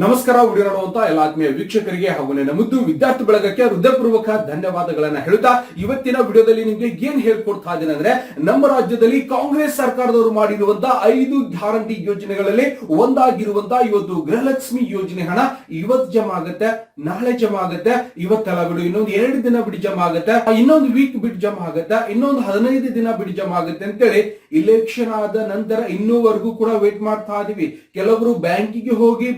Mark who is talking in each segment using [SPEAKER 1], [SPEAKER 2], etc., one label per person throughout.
[SPEAKER 1] ನಮಸ್ಕಾರ, ವಿಡಿಯೋ ನೋಡುವಂತ ಎಲ್ಲ ಆತ್ಮೀಯ ವೀಕ್ಷಕರಿಗೆ ಹಾಗೂ ನನ್ನ ಮುದ್ದು ವಿದ್ಯಾರ್ಥಿ ಬಳಗಕ್ಕೆ ಹೃದಯಪೂರ್ವಕ ಧನ್ಯವಾದಗಳನ್ನ ಹೇಳುತ್ತಾ ಇವತ್ತಿನ ವಿಡಿಯೋದಲ್ಲಿ ನಿಮ್ಗೆ ಏನ್ ಹೇಳ್ಕೊಡ್ತಾ ಇದ್ದೇನೆ ಅಂದ್ರೆ ನಮ್ಮ ರಾಜ್ಯದಲ್ಲಿ ಕಾಂಗ್ರೆಸ್ ಸರ್ಕಾರದವರು ಮಾಡಿರುವಂತಹ ಐದು ಗ್ಯಾರಂಟಿ ಯೋಜನೆಗಳಲ್ಲಿ ಒಂದಾಗಿರುವಂತಹ ಇವತ್ತು ಗೃಹಲಕ್ಷ್ಮಿ ಯೋಜನೆ ಹಣ ಇವತ್ತು ಜಮಾ ಆಗುತ್ತೆ, ನಾಳೆ ಜಮಾ ಆಗುತ್ತೆ, ಇವತ್ತೆಲ್ಲ ಬಿಡು, ಇನ್ನೊಂದು ಎರಡು ದಿನ ಬಿಡಿ ಜಮಾ ಆಗುತ್ತೆ, ಇನ್ನೊಂದು ವೀಕ್ ಬಿಡ್ ಜಮಾ ಆಗುತ್ತೆ, ಇನ್ನೊಂದು ಹದಿನೈದು ದಿನ ಬಿಡಿ ಜಮಾ ಆಗುತ್ತೆ ಅಂತೇಳಿ ಇಲೆಕ್ಷನ್ ಆದ ನಂತರ ಇನ್ನೂವರೆಗೂ ಕೂಡ ವೇಟ್ ಮಾಡ್ತಾ ಇದೀವಿ. ಕೆಲವರು ಬ್ಯಾಂಕಿಗೆ ಹೋಗಿ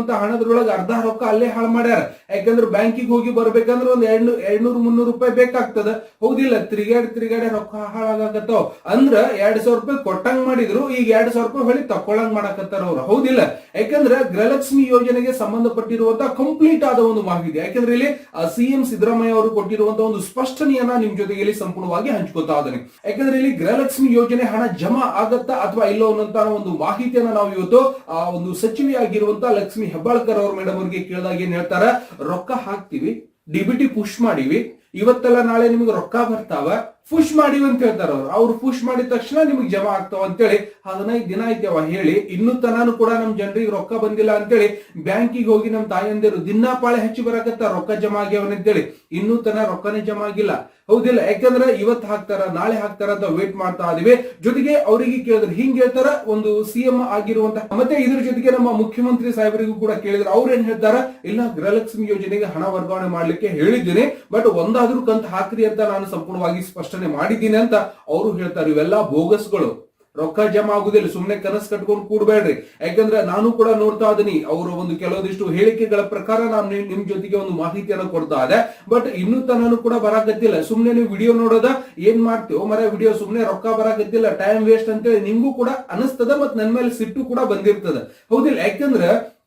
[SPEAKER 1] ಬಂದಿರುವಂತ ಹಣದ್ರೊಳಗೆ ಅರ್ಧ ರೊಕ್ಕ ಅಲ್ಲೇ ಹಾಳು ಮಾಡ್ಯಾರ. ಯಾಕಂದ್ರೆ ಬ್ಯಾಂಕಿಗೆ ಹೋಗಿ ಬರ್ಬೇಕಂದ್ರೆ ಒಂದ್ ಎರಡ್ ಎರಡ್ನೂರ್, ಮುನ್ನೂರು ರೂಪಾಯಿ ಬೇಕಾಗ್ತದ. ಹೌದಿಲ್ಲ ತಿರುಗಾಡಿ ತಿರುಗಾಡಿ ರೊಕ್ಕ ಹಾಳಾಗತ್ತವ ಅಂದ್ರ ಎರಡ್ ಸಾವಿರ ರೂಪಾಯಿ ಕೊಟ್ಟಂಗ್ ಮಾಡಿದ್ರು, ಈಗ ಎರಡ್ ಸಾವಿರ ರೂಪಾಯಿ ಹೊಳಿ ತಕ್ಕೊಳಂಗ್ ಮಾಡಕತ್ತಾರ ಅವ್ರು. ಹೌದಿಲ್ಲ. ಯಾಕಂದ್ರೆ ಗೃಹಲಕ್ಷ್ಮಿ ಯೋಜನೆಗೆ ಸಂಬಂಧಪಟ್ಟಿರುವಂತಹ ಕಂಪ್ಲೀಟ್ ಆದ ಒಂದು ಮಾಹಿತಿ. ಯಾಕಂದ್ರೆ ಇಲ್ಲಿ ಸಿಎಂ ಸಿದ್ದರಾಮಯ್ಯ ಅವರು ಕೊಟ್ಟಿರುವಂತಹ ಒಂದು ಸ್ಪಷ್ಟನೆಯನ್ನ ನಿಮ್ ಜೊತೆಗೆ ಇಲ್ಲಿ ಸಂಪೂರ್ಣವಾಗಿ ಹಂಚ್ಕೋತಾ ಇದ್ದಾನೆ. ಯಾಕಂದ್ರೆ ಇಲ್ಲಿ ಗೃಹಲಕ್ಷ್ಮಿ ಯೋಜನೆ ಹಣ ಜಮಾ ಆಗತ್ತಾ ಅಥವಾ ಇಲ್ಲೋ ಅನ್ನೋಂತ ಒಂದು ಮಾಹಿತಿಯನ್ನ ನಾವು ಇವತ್ತು, ಆ ಒಂದು ಸಚಿವೆಯಾಗಿರುವಂತಹ ಲಕ್ಷ್ಮಿ ಹೆಬ್ಬಾಳ್ಕರ್ ಅವ್ರ ಮೇಡಮ್ ಅವ್ರಿಗೆ ಕೇಳಿದಾಗ ಏನ್ ಹೇಳ್ತಾರ, ರೊಕ್ಕ ಹಾಕ್ತಿವಿ ಡಿಬಿಟಿ ಪುಷ್ ಮಾಡಿವಿ, ಇವತ್ತೆಲ್ಲ ನಾಳೆ ನಿಮ್ಗೆ ರೊಕ್ಕ ಬರ್ತಾವ ಪುಷ್ ಮಾಡಿ ಅಂತ ಹೇಳ್ತಾರ ಅವ್ರು. ಅವ್ರು ಪುಷ್ ಮಾಡಿದ ತಕ್ಷಣ ನಿಮ್ಗೆ ಜಮಾ ಆಗ್ತಾವ ಅಂತೇಳಿ ಹದಿನೈದು ದಿನ ಐತೆವ ಹೇಳಿ. ಇನ್ನೂ ತನಾನು ಕೂಡ ನಮ್ ಜನರಿಗೆ ರೊಕ್ಕ ಬಂದಿಲ್ಲ ಅಂತೇಳಿ ಬ್ಯಾಂಕಿಗೆ ಹೋಗಿ ನಮ್ ತಾಯಂದಿರು ದಿನಾ ಪಾಳೆ ಹೆಚ್ಚು ಬರಕತ್ತ ರೊಕ್ಕ ಜಮಾ ಆಗ್ಯಾವನಂತೇಳಿ ಇನ್ನೂ ತನ ರೊಕ್ಕನೇ ಜಮಾ ಆಗಿಲ್ಲ. ಹೌದಿಲ್ಲ? ಯಾಕಂದ್ರೆ ಇವತ್ತು ಹಾಕ್ತಾರ, ನಾಳೆ ಹಾಕ್ತಾರ ಅಂತ ವೇಟ್ ಮಾಡ್ತಾ ಇದೀವಿ. ಜೊತೆಗೆ ಅವರಿಗೆ ಕೇಳಿದ್ರೆ ಹಿಂಗ್ ಹೇಳ್ತಾರ, ಒಂದು ಸಿಎಂ ಆಗಿರುವಂತ ಮತ್ತೆ ಇದ್ರ ಜೊತೆಗೆ ನಮ್ಮ ಮುಖ್ಯಮಂತ್ರಿ ಸಾಹೇಬರಿಗೂ ಕೂಡ ಕೇಳಿದ್ರೆ ಅವ್ರ ಏನ್ ಹೇಳ್ತಾರ? ಇಲ್ಲ, ಗೃಹಲಕ್ಷ್ಮಿ ಯೋಜನೆಗೆ ಹಣ ವರ್ಗಾವಣೆ ಮಾಡ್ಲಿಕ್ಕೆ ಹೇಳಿದ್ದೀನಿ. ಬಟ್ ಒಂದಾದ್ರೂ ಕಂತ ಹಾಕ್ರಿ ಅಂತ ನಾನು ಸಂಪೂರ್ಣವಾಗಿ ಸ್ಪಷ್ಟನೆ ಮಾಡಿದ್ದೀನಿ ಅಂತ ಅವರು ಹೇಳ್ತಾರೆ. ಇವೆಲ್ಲ ಬೋಗಸ್ಗಳು. ರೊಕ್ಕ ಜಮಾ ಆಗುದಿಲ್ಲ. ಸುಮ್ನೆ ಕನಸು ಕಟ್ಕೊಂಡು ಕೂಡಬೇಡ್ರಿ. ಯಾಕಂದ್ರೆ ನಾನು ಕೂಡ ನೋಡ್ತಾ ಇದೀನಿ. ಅವರ ಒಂದು ಕೆಲವೊಂದಿಷ್ಟು ಹೇಳಿಕೆಗಳ ಪ್ರಕಾರ ನಾನು ನಿಮ್- ಜೊತೆಗೆ ಒಂದು ಮಾಹಿತಿಯನ್ನು ಕೊಡ್ತಾ ಇದೆ. ಬಟ್ ಇನ್ನು ತನೂ ಕೂಡ ಬರಾಕತ್ತಿಲ್ಲ. ಸುಮ್ನೆ ನೀವು ವಿಡಿಯೋ ನೋಡೋದ ಏನ್ ಮಾಡ್ತೀವೋ ಮರ ವಿಡಿಯೋ ಸುಮ್ನೆ ರೊಕ್ಕ ಬರಾಕತ್ತಿಲ್ಲ. ಟೈಮ್ ವೇಸ್ಟ್ ಅಂತೇಳಿ ನಿಮ್ಗೂ ಕೂಡ ಅನಿಸ್ತದ ಮತ್ ನನ್ ಮೇಲೆ ಸಿಟ್ಟು ಕೂಡ ಬಂದಿರ್ತದ. ಹೌದಿಲ್ಲ? ಯಾಕಂದ್ರೆ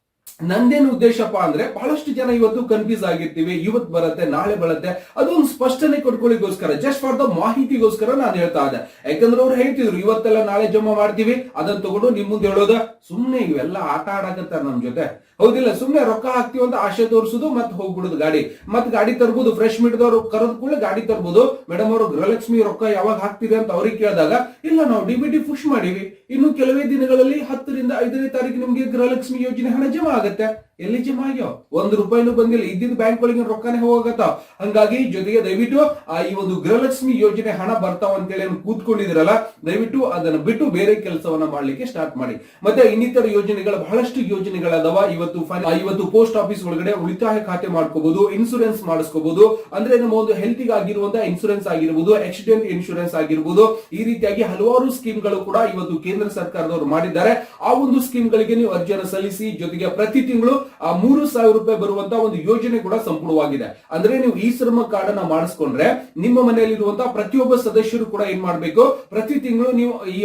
[SPEAKER 1] ನಂದೇನು ಉದ್ದೇಶಪ್ಪ ಅಂದ್ರೆ ಬಹಳಷ್ಟು ಜನ ಇವತ್ತು ಕನ್ಫ್ಯೂಸ್ ಆಗಿರ್ತೀವಿ ಇವತ್ತು ಬರುತ್ತೆ, ನಾಳೆ ಬರುತ್ತೆ. ಅದೊಂದು ಸ್ಪಷ್ಟನೆ ಕೊಟ್ಕೊಳ್ಳಿಗೋಸ್ಕರ ಜಸ್ಟ್ ಫಾರ್ ದ ಮಾಹಿತಿಗೋಸ್ಕರ ನಾನು ಹೇಳ್ತಾ ಇದ್ದೆ. ಯಾಕಂದ್ರೆ ಅವ್ರು ಹೇಳ್ತಿದ್ರು, ಇವತ್ತೆಲ್ಲ ನಾಳೆ ಜಮಾ ಮಾಡ್ತೀವಿ ಅದನ್ನ ತಗೊಂಡು ನಿಮ್ ಮುಂದೆ ಹೇಳೋದ. ಸುಮ್ನೆ ಇವೆಲ್ಲ ಆಟ ಆಡಕತ್ತಾರ ನಮ್ ಜೊತೆ. ಹೌದಿಲ್ಲ ಸುಮ್ಮನೆ ರೊಕ್ಕ ಹಾಕ್ತಿವಿ ಅಂತ ಆಶೆ ತೋರಿಸುದು ಮತ್ತೆ ಹೋಗ್ಬಿಡುದು ಗಾಡಿ. ಮತ್ ಗಾಡಿ ತರ್ಬೋದು ಫ್ರೆಶ್ ಮಿಡ್ದವ್ರು ಕರೆದ ಕೂಡ ಗಾಡಿ ತರ್ಬೋದು. ಮೇಡಮ್ ಅವರು ಗೃಹಲಕ್ಷ್ಮಿ ರೊಕ್ಕ ಯಾವಾಗ ಹಾಕ್ತೀರಿ ಅಂತ ಅವ್ರಿಗೆ ಕೇಳಿದಾಗ, ಇಲ್ಲ ನಾವು ಡಿಬಿಟಿ ಪುಷ್ ಮಾಡಿವಿ. ಇನ್ನು ಕೆಲವೇ ದಿನಗಳಲ್ಲಿ ಹತ್ತರಿಂದ ಐದನೇ ತಾರೀಕು ನಿಮ್ಗೆ ಗೃಹಲಕ್ಷ್ಮಿ ಯೋಜನೆ ಹಣ ಜಮಾ ಆಗತ್ತೆ. ಎಲ್ಲಿ ಜಮಾ ಆಗ್ಯಾವ ಒಂದ್ ರೂಪಾಯಿನೂ ಬಂದಿಲ್ಲ. ಇದ್ದಿದ್ದ ಬ್ಯಾಂಕ್ ಒಳಗಿನ ರೊಕ್ಕನೇ ಹೋಗತ್ತ ಹಂಗಾಗಿ ಜೊತೆಗೆ ದಯವಿಟ್ಟು ಆ ಈ ಒಂದು ಗೃಹಲಕ್ಷ್ಮಿ ಯೋಜನೆ ಹಣ ಬರ್ತಾವ ಅಂತೇಳಿ ಕೂತ್ಕೊಂಡಿದ್ರಲ್ಲ ದಯವಿಟ್ಟು ಅದನ್ನ ಬಿಟ್ಟು ಬೇರೆ ಕೆಲಸವನ್ನ ಮಾಡ್ಲಿಕ್ಕೆ ಸ್ಟಾರ್ಟ್ ಮಾಡಿ. ಮತ್ತೆ ಇನ್ನಿತರ ಯೋಜನೆಗಳು, ಬಹಳಷ್ಟು ಯೋಜನೆಗಳದಾವ. ಇವತ್ತು ಇವತ್ತು ಪೋಸ್ಟ್ ಆಫೀಸ್ ಒಳಗಡೆ ಉಳಿತಾಯ ಖಾತೆ ಮಾಡ್ಕೋಬಹುದು ಇನ್ಸೂರೆನ್ಸ್ ಮಾಡಿಸ್ಕೋಬಹುದು ಅಂದ್ರೆ ನಮ್ಮ ಒಂದು ಹೆಲ್ತ್ ಆಗಿರುವಂತಹ ಇನ್ಸೂರೆನ್ಸ್ ಆಗಿರ್ಬೋದು ಆಕ್ಸಿಡೆಂಟ್ ಇನ್ಶೂರೆನ್ಸ್ ಆಗಿರ್ಬೋದು. ಈ ರೀತಿಯಾಗಿ ಹಲವಾರು ಸ್ಕೀಮ್ಗಳು ಕೂಡ ಇವತ್ತು ಕೇಂದ್ರ ಸರ್ಕಾರದವರು ಮಾಡಿದ್ದಾರೆ. ಆ ಒಂದು ಸ್ಕೀಮ್ಗಳಿಗೆ ನೀವು ಅರ್ಜಿಯನ್ನು ಸಲ್ಲಿಸಿ, ಜೊತೆಗೆ ಪ್ರತಿ ತಿಂಗಳು ಆ ಮೂರು ಸಾವಿರ ರೂಪಾಯಿ ಬರುವಂತ ಒಂದು ಯೋಜನೆ ಕೂಡ ಸಂಪೂರ್ಣವಾಗಿದೆ. ಅಂದ್ರೆ ನೀವು ಈ ಶ್ರಮ ಕಾರ್ಡ್ ಅನ್ನ ಮಾಡಿಸ್ಕೊಂಡ್ರೆ ನಿಮ್ಮ ಮನೆಯಲ್ಲಿರುವಂತಹ ಪ್ರತಿಯೊಬ್ಬ ಸದಸ್ಯರು ಕೂಡ ಏನ್ ಮಾಡ್ಬೇಕು? ಪ್ರತಿ ತಿಂಗಳು ನೀವು ಈ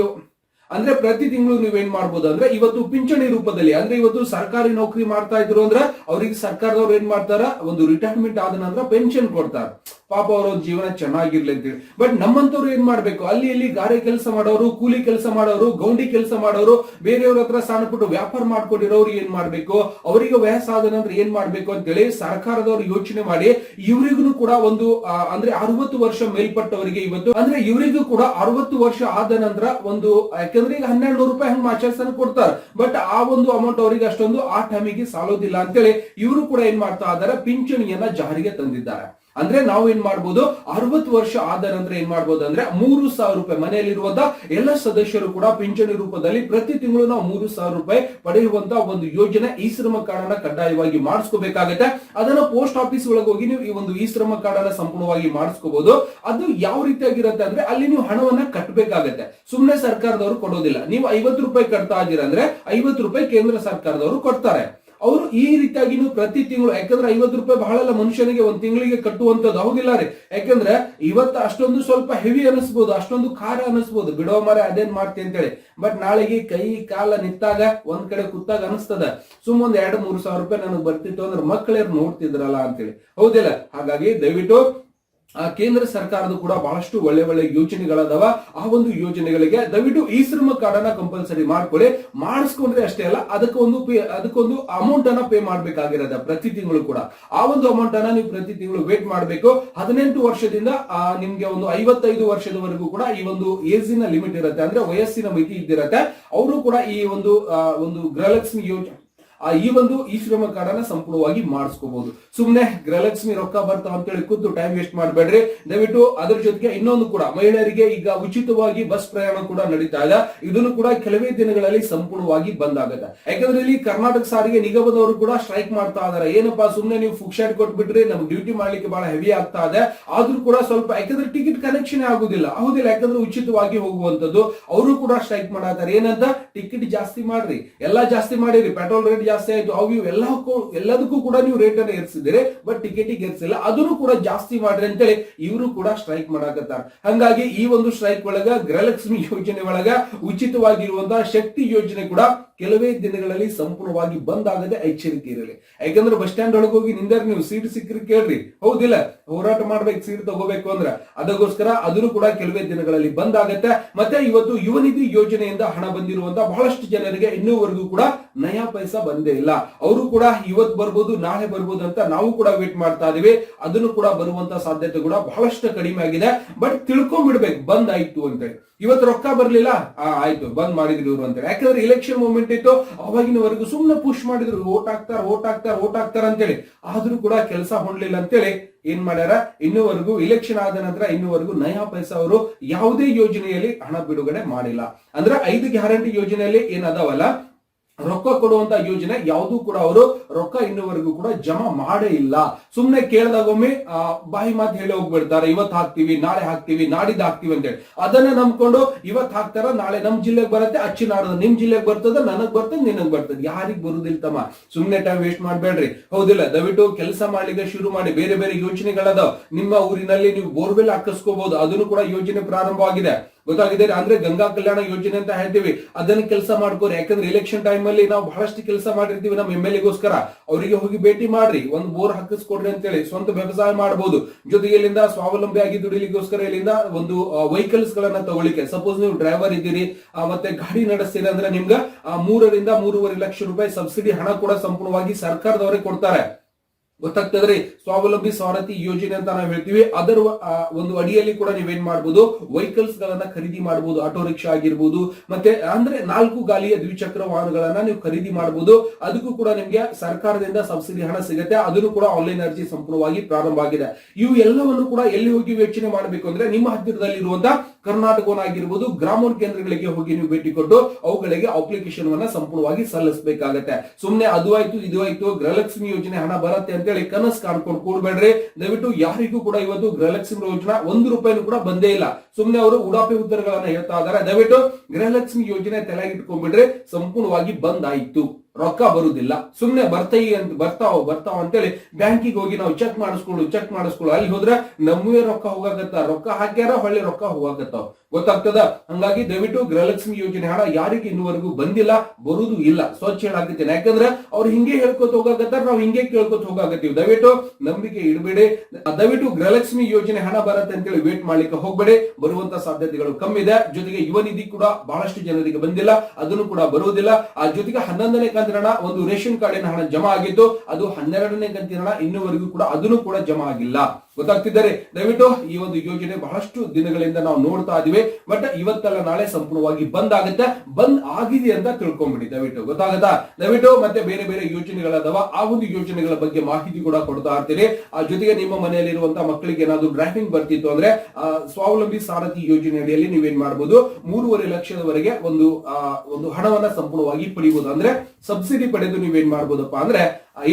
[SPEAKER 1] ಅಂದ್ರೆ ಪ್ರತಿ ತಿಂಗಳು ನೀವೇನ್ ಮಾಡ್ಬೋದು ಅಂದ್ರೆ ಇವತ್ತು ಪಿಂಚಣಿ ರೂಪದಲ್ಲಿ, ಅಂದ್ರೆ ಇವತ್ತು ಸರ್ಕಾರಿ ನೌಕರಿ ಮಾಡ್ತಾ ಇದ್ರು ಅಂದ್ರೆ ಅವರಿಗೆ ಸರ್ಕಾರದವ್ರು ಏನ್ ಮಾಡ್ತಾರ? ಒಂದು ರಿಟೈರ್ಮೆಂಟ್ ಆದ ನಂತರ ಪೆನ್ಷನ್ ಕೊಡ್ತಾರ. ಪಾಪ ಅವ್ರ ಜೀವನ ಚೆನ್ನಾಗಿರ್ಲಿ ಅಂತೇಳಿ ಬಟ್ ನಮ್ಮಂತವ್ರು ಏನ್ ಮಾಡ್ಬೇಕು? ಅಲ್ಲಿ ಇಲ್ಲಿ ಗಾರೆ ಕೆಲಸ ಮಾಡೋರು, ಕೂಲಿ ಕೆಲಸ ಮಾಡೋರು, ಗೌಂಡಿ ಕೆಲಸ ಮಾಡೋರು, ಬೇರೆಯವ್ರ ಹತ್ರ ಸಣ್ಣ ಪುಟ್ಟ ವ್ಯಾಪಾರ ಮಾಡ್ಕೊಂಡಿರೋರು ಏನ್ ಮಾಡ್ಬೇಕು? ಅವರಿಗೆ ವಯಸ್ಸಾದನಂದ್ರೆ ಏನ್ ಮಾಡ್ಬೇಕು ಅಂತೇಳಿ ಸರ್ಕಾರದವರು ಯೋಚನೆ ಮಾಡಿ, ಇವರಿಗೂ ಕೂಡ ಒಂದು ಅಂದ್ರೆ ಅರವತ್ತು ವರ್ಷ ಮೇಲ್ಪಟ್ಟವರಿಗೆ ಇವತ್ತು, ಅಂದ್ರೆ ಇವರಿಗೂ ಕೂಡ ಅರವತ್ತು ವರ್ಷ ಆದ ನಂತರ ಒಂದು, ಯಾಕಂದ್ರೆ ಈಗ ಹನ್ನೆರಡು ನೂರು ರೂಪಾಯಿ ಹಂಗ್ ಆಚರಿಸನ್ ಕೊಡ್ತಾರೆ. ಬಟ್ ಆ ಒಂದು ಅಮೌಂಟ್ ಅವರಿಗೆ ಅಷ್ಟೊಂದು ಆ ಟೈಮಿಗೆ ಸಾಲೋದಿಲ್ಲ ಅಂತೇಳಿ ಇವರು ಕೂಡ ಏನ್ ಮಾಡ್ತಾ ಇದ್ದಾರೆ? ಪಿಂಚಣಿಯನ್ನ ಜಾರಿಗೆ ತಂದಿದ್ದಾರೆ. ಅಂದ್ರೆ ನಾವು ಏನ್ ಮಾಡ್ಬೋದು? ಅರವತ್ತು ವರ್ಷ ಆದ ನಂತರ ಏನ್ ಮಾಡ್ಬೋದು ಅಂದ್ರೆ ಮೂರು ಸಾವಿರ ರೂಪಾಯಿ ಮನೆಯಲ್ಲಿರುವಂತಹ ಎಲ್ಲ ಸದಸ್ಯರು ಕೂಡ ಪಿಂಚಣಿ ರೂಪದಲ್ಲಿ ಪ್ರತಿ ತಿಂಗಳು ನಾವು ಮೂರು ಸಾವಿರ ರೂಪಾಯಿ ಪಡೆಯುವಂತ ಒಂದು ಯೋಜನೆ ಈ ಶ್ರಮ ಕಾರ್ಡ್ ಕಡ್ಡಾಯವಾಗಿ ಮಾಡಿಸ್ಕೋಬೇಕಾಗತ್ತೆ. ಅದನ್ನ ಪೋಸ್ಟ್ ಆಫೀಸ್ ಒಳಗೆ ಹೋಗಿ ನೀವು ಈ ಒಂದು ಈ ಶ್ರಮ ಕಾರ್ಡ್ ಅನ್ನ ಸಂಪೂರ್ಣವಾಗಿ ಮಾಡಿಸ್ಕೋಬಹುದು ಅದು ಯಾವ ರೀತಿಯಾಗಿರುತ್ತೆ ಅಂದ್ರೆ ಅಲ್ಲಿ ನೀವು ಹಣವನ್ನ ಕಟ್ಟಬೇಕಾಗತ್ತೆ ಸುಮ್ಮನೆ ಸರ್ಕಾರದವರು ಕೊಡೋದಿಲ್ಲ. ನೀವು ಐವತ್ತು ರೂಪಾಯಿ ಕಟ್ತಾ ಇದೀರ ಅಂದ್ರೆ ಐವತ್ತು ರೂಪಾಯಿ ಕೇಂದ್ರ ಸರ್ಕಾರದವರು ಕೊಡ್ತಾರೆ. ಅವರು ಈ ರೀತಿಯಾಗಿ ನೀವು ಪ್ರತಿ ತಿಂಗಳು, ಯಾಕಂದ್ರೆ ಐವತ್ತು ರೂಪಾಯಿ ಬಹಳ ಮನುಷ್ಯನಿಗೆ ಒಂದ್ ತಿಂಗಳಿಗೆ ಕಟ್ಟುವಂತದ್ದು ಹೌದಿಲ್ಲ ರೀ ಯಾಕಂದ್ರೆ ಇವತ್ತು ಅಷ್ಟೊಂದು ಸ್ವಲ್ಪ ಹೆವಿ ಅನಿಸ್ಬೋದು ಅಷ್ಟೊಂದು ಖಾರ ಅನಿಸ್ಬೋದು ಬಿಡೋ ಮರ ಅದೇನ್ ಅಂತ ಅಂತೇಳಿ. ಬಟ್ ನಾಳೆಗೆ ಕೈ ಕಾಲ ನಿಂತಾಗ ಒಂದ್ ಕಡೆ ಕೂತಾಗ ಅನಿಸ್ತದ ಸುಮ್ಮ ಒಂದ್ ಎರಡು ಮೂರು ಸಾವಿರ ರೂಪಾಯಿ ನನಗೆ ಬರ್ತಿತ್ತು ಅಂದ್ರೆ ಮಕ್ಕಳೇ ನೋಡ್ತಿದ್ರಲ್ಲ ಅಂತೇಳಿ. ಹೌದಿಲ್ಲ? ಹಾಗಾಗಿ ದಯವಿಟ್ಟು ಕೇಂದ್ರ ಸರ್ಕಾರದ ಕೂಡ ಬಹಳಷ್ಟು ಒಳ್ಳೆ ಒಳ್ಳೆ ಯೋಜನೆಗಳದಾವ. ಆ ಒಂದು ಯೋಜನೆಗಳಿಗೆ ದಯವಿಟ್ಟು ಈ ಶ್ರಮ ಕಾರ್ಡ್ ಅನ್ನ ಕಂಪಲ್ಸರಿ ಮಾಡ್ಕೊಳ್ಳಿ. ಮಾಡಿಸ್ಕೊಂಡ್ರೆ ಅಷ್ಟೇ ಅಲ್ಲ ಅದಕ್ಕೊಂದು ಪೇ, ಅದಕ್ಕೊಂದು ಅಮೌಂಟ್ ಅನ್ನ ಪೇ ಮಾಡ್ಬೇಕಾಗಿರೋದ ಪ್ರತಿ ತಿಂಗಳು ಕೂಡ. ಆ ಒಂದು ಅಮೌಂಟ್ ಅನ್ನ ನೀವು ಪ್ರತಿ ತಿಂಗಳು ವೇಟ್ ಮಾಡಬೇಕು. ಹದಿನೆಂಟು ವರ್ಷದಿಂದ ನಿಮ್ಗೆ ಒಂದು ಐವತ್ತೈದು ವರ್ಷದವರೆಗೂ ಕೂಡ ಈ ಒಂದು ಏಜಿನ ಲಿಮಿಟ್ ಇರುತ್ತೆ. ಅಂದ್ರೆ ವಯಸ್ಸಿನ ಮಿತಿ ಇದ್ದಿರತ್ತೆ. ಅವರು ಕೂಡ ಈ ಒಂದು ಒಂದು ಗೃಹಲಕ್ಷ್ಮಿ ಯೋಜನೆ ಆ ಈ ಒಂದು ಈ ಶ್ರಮ ಕಾರ್ಡ್ ಅನ್ನ ಸಂಪೂರ್ಣವಾಗಿ ಮಾಡಿಸ್ಕೋಬಹುದು ಸುಮ್ನೆ ಗೃಹಲಕ್ಷ್ಮಿ ರೊಕ್ಕ ಬರ್ತಾವ ಅಂತೇಳಿ ಖುದ್ದು ಟೈಮ್ ವೇಸ್ಟ್ ಮಾಡಬೇಡ್ರಿ. ದಯವಿಟ್ಟು ಅದ್ರ ಜೊತೆಗೆ ಇನ್ನೊಂದು ಕೂಡ ಮಹಿಳೆಯರಿಗೆ ಈಗ ಉಚಿತವಾಗಿ ಬಸ್ ಪ್ರಯಾಣ ಕೂಡ ನಡೀತಾ ಇದೆ. ಇದನ್ನು ಕೂಡ ಕೆಲವೇ ದಿನಗಳಲ್ಲಿ ಸಂಪೂರ್ಣವಾಗಿ ಬಂದ್ ಆಗುತ್ತೆ. ಯಾಕಂದ್ರೆ ಇಲ್ಲಿ ಕರ್ನಾಟಕ ಸಾರಿಗೆ ನಿಗಮದವರು ಕೂಡ ಸ್ಟ್ರೈಕ್ ಮಾಡ್ತಾ ಇದಾರೆ. ಏನಪ್ಪಾ ಸುಮ್ನೆ ನೀವು ಫುಕ್ಷಾಟ್ ಕೊಟ್ಬಿಟ್ರಿ, ನಮ್ಗೆ ಡ್ಯೂಟಿ ಮಾಡ್ಲಿಕ್ಕೆ ಬಹಳ ಹೆವಿ ಆಗ್ತಾ ಇದೆ. ಆದ್ರೂ ಕೂಡ ಸ್ವಲ್ಪ ಯಾಕಂದ್ರೆ ಟಿಕೆಟ್ ಕನೆಕ್ಷನ್ ಆಗುದಿಲ್ಲ. ಹೌದಿಲ್ಲ ಯಾಕಂದ್ರೆ ಉಚಿತವಾಗಿ ಹೋಗುವಂತದ್ದು. ಅವರು ಕೂಡ ಸ್ಟ್ರೈಕ್ ಮಾಡಾತಾರೆ ಏನಂತ? ಟಿಕೆಟ್ ಜಾಸ್ತಿ ಮಾಡ್ರಿ. ಎಲ್ಲಾ ಜಾಸ್ತಿ ಮಾಡಿರಿ. ಪೆಟ್ರೋಲ್ ರೇಟ್ ಜಾಸ್ತಿ ಆಯ್ತು, ಅವು ಎಲ್ಲಕ್ಕೂ, ಎಲ್ಲದಕ್ಕೂ ಕೂಡ ನೀವು ರೇಟ್ ಅನ್ನು ಏರಿಸಿದಿರಿ ಬಟ್ ಟಿಕೆಟಿಗೆ ಏರಿಸಿಲ್ಲ, ಅದನ್ನು ಕೂಡ ಜಾಸ್ತಿ ಮಾಡ್ರಿ ಅಂತೇಳಿ ಇವರು ಕೂಡ ಸ್ಟ್ರೈಕ್ ಮಾಡಾಕತ್ತಾರ. ಹಂಗಾಗಿ ಈ ಒಂದು ಸ್ಟ್ರೈಕ್ ಒಳಗ ಗೃಹಲಕ್ಷ್ಮಿ ಯೋಜನೆ ಒಳಗ ಉಚಿತವಾಗಿರುವಂತಹ ಶಕ್ತಿ ಯೋಜನೆ ಕೂಡ ಕೆಲವೇ ದಿನಗಳಲ್ಲಿ ಸಂಪೂರ್ಣವಾಗಿ ಬಂದ್ ಆಗದೆ ಎಚ್ಚರಿಕೆ ಇರಲಿ. ಯಾಕಂದ್ರೆ ಬಸ್ ಸ್ಟ್ಯಾಂಡ್ ಒಳಗೆ ಹೋಗಿ ನಿಂದರ್ ನೀವು, ಸೀಟ್ ಸಿಕ್ಕ್ರಿ ಕೇಳ್ರಿ. ಹೌದಿಲ್ಲ, ಹೋರಾಟ ಮಾಡ್ಬೇಕು, ಸೀಟ್ ತಗೋಬೇಕು ಅಂದ್ರೆ ಅದಕ್ಕೋಸ್ಕರ ಅದನ್ನು ಕೂಡ ಕೆಲವೇ ದಿನಗಳಲ್ಲಿ ಬಂದ್ ಆಗತ್ತೆ. ಮತ್ತೆ ಇವತ್ತು ಯುವನಿಧಿ ಯೋಜನೆಯಿಂದ ಹಣ ಬಂದಿರುವಂತಹ ಬಹಳಷ್ಟು ಜನರಿಗೆ ಇನ್ನೂವರೆಗೂ ಕೂಡ ನಯಾ ಪೈಸಾ ಇಲ್ಲ. ಅವರು ಕೂಡ ಇವತ್ತು ಬರ್ಬೋದು, ನಾಳೆ ಬರ್ಬೋದು ಅಂತ ನಾವು ಕೂಡ ವೇಟ್ ಮಾಡ್ತಾ ಇದೀವಿ. ಅದನ್ನು ಕೂಡ ಬರುವಂತ ಸಾಧ್ಯತೆ ಕೂಡ ಬಹಳಷ್ಟು ಕಡಿಮೆ ಆಗಿದೆ. ಬಟ್ ತಿಳ್ಕೊಂಡ್ಬಿಡ್ಬೇಕು, ಬಂದ್ ಆಯ್ತು ಅಂತ ಇವತ್ತು ರೊಕ್ಕ ಬರ್ಲಿಲ್ಲ ಆಯ್ತು, ಬಂದ್ ಮಾಡಿದ್ರು ಇವರು ಅಂತ ಯಾಕಂದ್ರೆ ಇಲೆಕ್ಷನ್ ಮೂಮೆಂಟ್ ಇತ್ತು, ಅವಾಗಿನವರೆಗೂ ಸುಮ್ಮನೆ ಪುಷ್ ಮಾಡಿದ್ರು, ಓಟ್ ಹಾಕ್ತಾರ ಓಟ್ ಹಾಕ್ತಾರ ಓಟ್ ಹಾಕ್ತಾರ ಅಂತೇಳಿ. ಆದ್ರೂ ಕೂಡ ಕೆಲಸ ಹೊಂಡ್ಲಿಲ್ಲ ಅಂತೇಳಿ. ಏನ್ ಮಾಡ್ಯಾರ? ಇನ್ನುವರೆಗೂ ಇಲೆಕ್ಷನ್ ಆದ ನಂತರ ಇನ್ನುವರೆಗೂ ನಯಾ ಪೈಸಾ ಅವರು ಯಾವುದೇ ಯೋಜನೆಯಲ್ಲಿ ಹಣ ಬಿಡುಗಡೆ ಮಾಡಿಲ್ಲ. ಅಂದ್ರೆ ಐದು ಗ್ಯಾರಂಟಿ ಯೋಜನೆಯಲ್ಲಿ ಏನ್ ಅದಾವಲ್ಲ? ರೊಕ್ಕ ಕೊಡುವಂತ ಯೋಜನೆ ಯಾವುದು ಕೂಡ ಅವರು ರೊಕ್ಕ ಇನ್ನುವರೆಗೂ ಕೂಡ ಜಮಾ ಮಾಡೇ ಇಲ್ಲ. ಸುಮ್ನೆ ಕೇಳಿದಾಗೊಮ್ಮೆ ಬಾಯಿ ಮಾತು ಹೇಳಿ ಹೋಗ್ಬಿಡ್ತಾರೆ. ಇವತ್ತು ಹಾಕ್ತಿವಿ, ನಾಳೆ ಹಾಕ್ತಿವಿ, ನಾಡಿದ್ದು ಹಾಕ್ತಿವಿ ಅಂತೇಳಿ ಅದನ್ನ ನಂಬ್ಕೊಂಡು ಇವತ್ತು ಹಾಕ್ತಾರ, ನಾಳೆ ನಮ್ ಜಿಲ್ಲೆಗೆ ಬರುತ್ತೆ, ಅಚ್ಚಿ ನಾಡದ ನಿಮ್ ಜಿಲ್ಲೆಗೆ ಬರ್ತದ, ನನಗ್ ಬರ್ತದ, ನಿನಗ್ ಬರ್ತದ ಯಾರಿಗ್ ಬರುದಿಲ್ಲ ತಮ್ಮ. ಸುಮ್ನೆ ಟೈಮ್ ವೇಸ್ಟ್ ಮಾಡ್ಬೇಡ್ರಿ. ಹೌದಿಲ್ಲ, ದಯವಿಟ್ಟು ಕೆಲಸ ಮಾಡ್ಲಿಕ್ಕೆ ಶುರು ಮಾಡಿ. ಬೇರೆ ಬೇರೆ ಯೋಜನೆಗಳದಾವ್ ನಿಮ್ಮ ಊರಿನಲ್ಲಿ ನೀವು ಬೋರ್ವೆಲ್ ಹಾಕಿಸ್ಕೋಬಹುದು ಅದನ್ನು ಕೂಡ ಯೋಜನೆ ಪ್ರಾರಂಭವಾಗಿದೆ. ಗೊತ್ತಾಗಿದೆ ಅಂದ್ರೆ ಗಂಗಾ ಕಲ್ಯಾಣ ಯೋಜನೆ ಅಂತ ಹೇಳ್ತೀವಿ. ಅದನ್ನ ಕೆಲಸ ಮಾಡ್ಕೋರಿ. ಯಾಕಂದ್ರೆ ಇಲೆಕ್ಷನ್ ಟೈಮ್ ಅಲ್ಲಿ ನಾವು ಬಹಳಷ್ಟು ಕೆಲಸ ಮಾಡಿರ್ತೀವಿ ನಮ್ಮ ಎಂ ಎಲ್ ಎಗೋಸ್ಕರ ಅವರಿಗೆ ಹೋಗಿ ಭೇಟಿ ಮಾಡ್ರಿ. ಒಂದು ಬೋರ್ ಹಾಕಿಸ್ಕೊಡ್ರಿ ಅಂತೇಳಿ ಸ್ವಂತ ವ್ಯವಸಾಯ ಮಾಡಬಹುದು ಜೊತೆಗೆ ಇಲ್ಲಿಂದ ಸ್ವಾವಲಂಬಿ ಆಗಿ ದುಡಿಲಿಕ್ಕೋಸ್ಕರ ಇಲ್ಲಿಂದ ಒಂದು ವೆಹಿಕಲ್ಸ್ ಗಳನ್ನ ತಗೊಳ್ಳಿಕ್ಕೆ. ಸಪೋಸ್ ನೀವು ಡ್ರೈವರ್ ಇದ್ದೀರಿ ಮತ್ತೆ ಗಾಡಿ ನಡೆಸ್ತೀರಿ ಅಂದ್ರೆ ನಿಮ್ಗೆ ಮೂರರಿಂದ ಮೂರುವರೆ ಲಕ್ಷ ರೂಪಾಯಿ ಸಬ್ಸಿಡಿ ಹಣ ಕೂಡ ಸಂಪೂರ್ಣವಾಗಿ ಸರ್ಕಾರದವರೇ ಕೊಡ್ತಾರೆ. ಗೊತ್ತಾಗ್ತದ್ರಿ? ಸ್ವಾವಲಂಬಿ ಸಾರಥಿ ಯೋಜನೆ ಅಂತ ನಾವು ಹೇಳ್ತೀವಿ. ಅದರ ಒಂದು ಅಡಿಯಲ್ಲಿ ಕೂಡ ನೀವೇನ್ ಮಾಡಬಹುದು ವೆಹಿಕಲ್ಸ್ ಗಳನ್ನ ಖರೀದಿ ಮಾಡಬಹುದು ಆಟೋ ರಿಕ್ಷಾ ಆಗಿರ್ಬೋದು. ಮತ್ತೆ ಅಂದ್ರೆ ನಾಲ್ಕು ಗಾಲಿಯ ದ್ವಿಚಕ್ರ ವಾಹನಗಳನ್ನ ನೀವು ಖರೀದಿ ಮಾಡಬಹುದು ಅದಕ್ಕೂ ಕೂಡ ನಿಮ್ಗೆ ಸರ್ಕಾರದಿಂದ ಸಬ್ಸಿಡಿ ಹಣ ಸಿಗುತ್ತೆ. ಅದನ್ನು ಕೂಡ ಆನ್ಲೈನ್ ಅರ್ಜಿ ಸಂಪೂರ್ಣವಾಗಿ ಪ್ರಾರಂಭ ಆಗಿದೆ. ಇವು ಎಲ್ಲವನ್ನು ಕೂಡ ಎಲ್ಲಿ ಹೋಗಿ ಯೋಚನೆ ಮಾಡಬೇಕು ಅಂದ್ರೆ ನಿಮ್ಮ ಹತ್ತಿರದಲ್ಲಿ ಇರುವಂತಹ ಕರ್ನಾಟಕವನ್ನಾಗಿರ್ಬೋದು ಗ್ರಾಮೋನ್ ಕೇಂದ್ರಗಳಿಗೆ ಹೋಗಿ ನೀವು ಭೇಟಿ ಕೊಟ್ಟು ಅವುಗಳಿಗೆ ಅಪ್ಲಿಕೇಶನ್ ವನ್ನ ಸಂಪೂರ್ಣವಾಗಿ ಸಲ್ಲಿಸಬೇಕಾಗತ್ತೆ. ಸುಮ್ನೆ ಅದು ಆಯ್ತು, ಇದು ಆಯ್ತು, ಗೃಹಲಕ್ಷ್ಮಿ ಯೋಜನೆ ಹಣ ಬರುತ್ತೆ ಅಂತೇಳಿ ಕನಸು ಕಾಣ್ಕೊಂಡು ಕೂಡಬೇಡ್ರಿ. ದಯವಿಟ್ಟು ಯಾರಿಗೂ ಕೂಡ ಇವತ್ತು ಗೃಹಲಕ್ಷ್ಮಿ ಯೋಜನಾ ಒಂದು ರೂಪಾಯಿನೂ ಕೂಡ ಬಂದೇ ಇಲ್ಲ. ಸುಮ್ನೆ ಅವರು ಉಡಾಪಿ ಉತ್ತರಗಳನ್ನ ಹೇಳ್ತಾ ಇದಾರೆ ದಯವಿಟ್ಟು ಗೃಹಲಕ್ಷ್ಮಿ ಯೋಜನೆ ತಲೆಗಿಟ್ಕೊಂಡ್ಬಿಟ್ರೆ ಸಂಪೂರ್ಣವಾಗಿ ಬಂದ್ ಆಯ್ತು. ರೊಕ್ಕ ಬರುದಿಲ್ಲ. ಸುಮ್ಮನೆ ಬರ್ತಾಯಿ ಅಂತ ಬರ್ತಾವ ಬರ್ತಾವ ಅಂತೇಳಿ ಬ್ಯಾಂಕಿಗೆ ಹೋಗಿ ನಾವು ಚೆಕ್ ಮಾಡಿಸ್ಕೊಳ್ಳು ಚೆಕ್ ಮಾಡಿಸ್ಕೊಳ್ಳು. ಅಲ್ಲಿ ಹೋದ್ರೆ ನಮ್ಮವೇ ರೊಕ್ಕ ಹೋಗಾಕತ್ತ. ರೊಕ್ಕ ಹಾಕ್ಯಾರ, ಹೊಳ್ಳಿ ರೊಕ್ಕ ಹೋಗಾಕತ್ತಾವ. ಗೊತ್ತಾಗ್ತದ? ಹಂಗಾಗಿ ದಯವಿಟ್ಟು ಗೃಹಲಕ್ಷ್ಮಿ ಯೋಜನೆ ಹಣ ಯಾರಿಗೆ ಇನ್ನುವರೆಗೂ ಬಂದಿಲ್ಲ, ಬರುದು ಇಲ್ಲ. ಸ್ವಚ್ಛ ಹೇಳಾಕತ್ತೇನೆ. ಯಾಕಂದ್ರೆ ಅವ್ರು ಹಿಂಗೆ ಹೇಳ್ಕೊತ ಹೋಗಾಕತ್ತಾರ, ನಾವು ಹಿಂಗೆ ಕೇಳ್ಕೊತ ಹೋಗಾಕತ್ತೀವಿ. ದಯವಿಟ್ಟು ನಂಬಿಕೆ ಇಡಬೇಡಿ. ದಯವಿಟ್ಟು ಗೃಹಲಕ್ಷ್ಮಿ ಯೋಜನೆ ಹಣ ಬರತ್ತೆ ಅಂತೇಳಿ ವೇಟ್ ಮಾಡ್ಲಿಕ್ಕೆ ಹೋಗ್ಬೇಡಿ. ಬರುವಂತ ಸಾಧ್ಯತೆಗಳು ಕಮ್ಮಿ ಇದೆ ಜೊತೆಗೆ ಯುವ ನಿಧಿ ಕೂಡ ಬಹಳಷ್ಟು ಜನರಿಗೆ ಬಂದಿಲ್ಲ. ಅದನ್ನು ಕೂಡ ಬರುವುದಿಲ್ಲ. ಆ ಜೊತೆಗೆ ಹನ್ನೊಂದನೇ ಕಂತಿನ ಒಂದು ರೇಷನ್ ಕಾರ್ಡಿನ ಹಣ ಜಮಾ ಆಗಿದ್ದು ಅದು ಹನ್ನೆರಡನೇ ಕಂತಿನ ಹಣ ಇನ್ನುವರೆಗೂ ಕೂಡ ಅದನ್ನು ಕೂಡ ಜಮಾ ಆಗಿಲ್ಲ. ಗೊತ್ತಾಗ್ತಿದ್ದಾರೆ ದಯವಿಟ್ಟು ಈ ಒಂದು ಯೋಜನೆ ಬಹಳಷ್ಟು ದಿನಗಳಿಂದ ನಾವು ನೋಡ್ತಾ ಇದೀವಿ. ಬಟ್ ಇವತ್ತಲ್ಲ ನಾಳೆ ಸಂಪೂರ್ಣವಾಗಿ ಬಂದ್ ಆಗುತ್ತೆ. ಬಂದ್ ಆಗಿದೆ ಅಂತ ತಿಳ್ಕೊಂಬಿಡಿ ದಯವಿಟ್ಟು. ಗೊತ್ತಾಗತ್ತಾ? ದಯವಿಟ್ಟು ಮತ್ತೆ ಬೇರೆ ಬೇರೆ ಯೋಜನೆಗಳದಾವ ಆ ಒಂದು ಯೋಜನೆಗಳ ಬಗ್ಗೆ ಮಾಹಿತಿ ಕೂಡ ಕೊಡ್ತಾ ಇರ್ತೀನಿ. ಆ, ಜೊತೆಗೆ ನಿಮ್ಮ ಮನೆಯಲ್ಲಿರುವಂತಹ ಮಕ್ಕಳಿಗೆ ಏನಾದ್ರು ಡ್ರಾಫ್ಟಿಂಗ್ ಬರ್ತಿತ್ತು ಅಂದ್ರೆ ಸ್ವಾವಲಂಬಿ ಸಾರಥಿ ಯೋಜನೆ ಅಡಿಯಲ್ಲಿ ನೀವೇನ್ ಮಾಡಬಹುದು ಮೂರುವರೆ ಲಕ್ಷದವರೆಗೆ ಒಂದು ಒಂದು ಹಣವನ್ನ ಸಂಪೂರ್ಣವಾಗಿ ಪಡೆಯಬಹುದು ಅಂದ್ರೆ ಸಬ್ಸಿಡಿ ಪಡೆದು ನೀವೇನ್ ಮಾಡ್ಬೋದಪ್ಪ ಅಂದ್ರೆ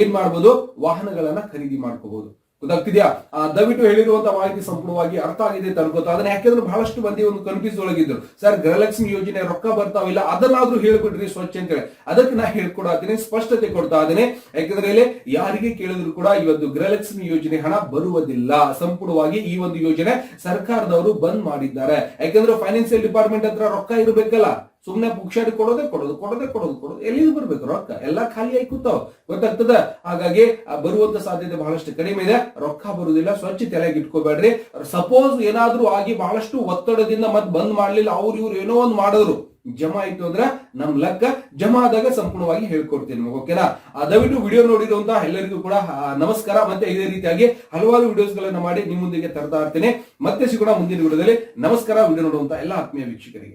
[SPEAKER 1] ಏನ್ ಮಾಡ್ಬೋದು? ವಾಹನಗಳನ್ನ ಖರೀದಿ ಮಾಡ್ಕೋಬಹುದು ಗೊತ್ತಾಗ್ತಿದ್ಯಾ? ಆ, ದಯವಿಟ್ಟು ಹೇಳಿರುವಂತ ಮಾಹಿತಿ ಸಂಪೂರ್ಣವಾಗಿ ಅರ್ಥ ಆಗಿದೆ ಅಂತ ಅದನ್ನ ಯಾಕೆಂದ್ರೆ ಬಹಳಷ್ಟು ಮಂದಿ ಒಂದು ಕನ್ಫ್ಯೂಸ್ ಒಳಗಿದ್ರು. ಸರ್ ಗೃಹಲಕ್ಷ್ಮಿ ಯೋಜನೆ ರೊಕ್ಕ ಬರ್ತಾವಿಲ್ಲ ಅದನ್ನಾದ್ರೂ ಹೇಳ್ಬಿಡ್ರಿ ಸ್ವಚ್ಛ ಅಂತೇಳಿ ಅದಕ್ಕೆ ನಾ ಹೇಳ್ಕೊಡಾತೀನಿ ಸ್ಪಷ್ಟತೆ ಕೊಡ್ತಾ ಇದ್ದೀನಿ. ಯಾಕಂದ್ರೆ ಇಲ್ಲಿ ಯಾರಿಗೆ ಕೇಳಿದ್ರು ಕೂಡ ಇವತ್ತು ಗೃಹಲಕ್ಷ್ಮಿ ಯೋಜನೆ ಹಣ ಬರುವುದಿಲ್ಲ. ಸಂಪೂರ್ಣವಾಗಿ ಈ ಒಂದು ಯೋಜನೆ ಸರ್ಕಾರದವರು ಬಂದ್ ಮಾಡಿದ್ದಾರೆ. ಯಾಕಂದ್ರೆ ಫೈನಾನ್ಸಿಯಲ್ ಡಿಪಾರ್ಟ್ಮೆಂಟ್ ಹತ್ರ ರೊಕ್ಕ ಇರಬೇಕಲ್ಲ. ಸುಮ್ನೆ ಪುಕ್ಷಾಡಿ ಕೊಡೋದೇ ಕೊಡೋದು, ಕೊಡೋದೆ ಕೊಡೋದು ಕೊಡೋದು. ಎಲ್ಲಿಂದ ಬರ್ಬೇಕು ರೊಕ್ಕ? ಎಲ್ಲ ಖಾಲಿ ಆಗಿ ಕೂತಾವ್. ಗೊತ್ತಾಗ್ತದ? ಹಾಗಾಗಿ ಬರುವಂತ ಸಾಧ್ಯತೆ ಬಹಳಷ್ಟು ಕಡಿಮೆ ಇದೆ. ರೊಕ್ಕ ಬರುವುದಿಲ್ಲ ಸ್ವಚ್ಛ ತಲೆಗೆ ಇಟ್ಕೋಬೇಡ್ರಿ. ಸಪೋಸ್ ಏನಾದ್ರೂ ಆಗಿ ಬಹಳಷ್ಟು ಒತ್ತಡದಿಂದ ಮತ್ ಬಂದ್ ಮಾಡ್ಲಿಲ್ಲ, ಅವ್ರು ಇವ್ರು ಏನೋ ಒಂದು ಮಾಡಿದ್ರು. ಜಮಾ ಆಯ್ತು ಅಂದ್ರೆ ನಮ್ ಲೆಕ್ಕ ಜಮಾ ಆದಾಗ ಸಂಪೂರ್ಣವಾಗಿ ಹೇಳ್ಕೊಡ್ತೀನಿ ಓಕೆನಾ ದಯವಿಟ್ಟು ವಿಡಿಯೋ ನೋಡಿರುವಂತ ಎಲ್ಲರಿಗೂ ಕೂಡ ನಮಸ್ಕಾರ. ಮತ್ತೆ ಇದೇ ರೀತಿಯಾಗಿ ಹಲವಾರು ವಿಡಿಯೋಸ್ ಗಳನ್ನ ಮಾಡಿ ನಿಮ್ಮೊಂದಿಗೆ ತರ್ತಾ ಇರ್ತೀನಿ. ಮತ್ತೆ ಸಿಗೋಣ ಮುಂದಿನ ವಿಡಿಯೋದಲ್ಲಿ. ನಮಸ್ಕಾರ. ವಿಡಿಯೋ ನೋಡುವಂತ ಎಲ್ಲ ಆತ್ಮೀಯ ವೀಕ್ಷಕರಿಗೆ.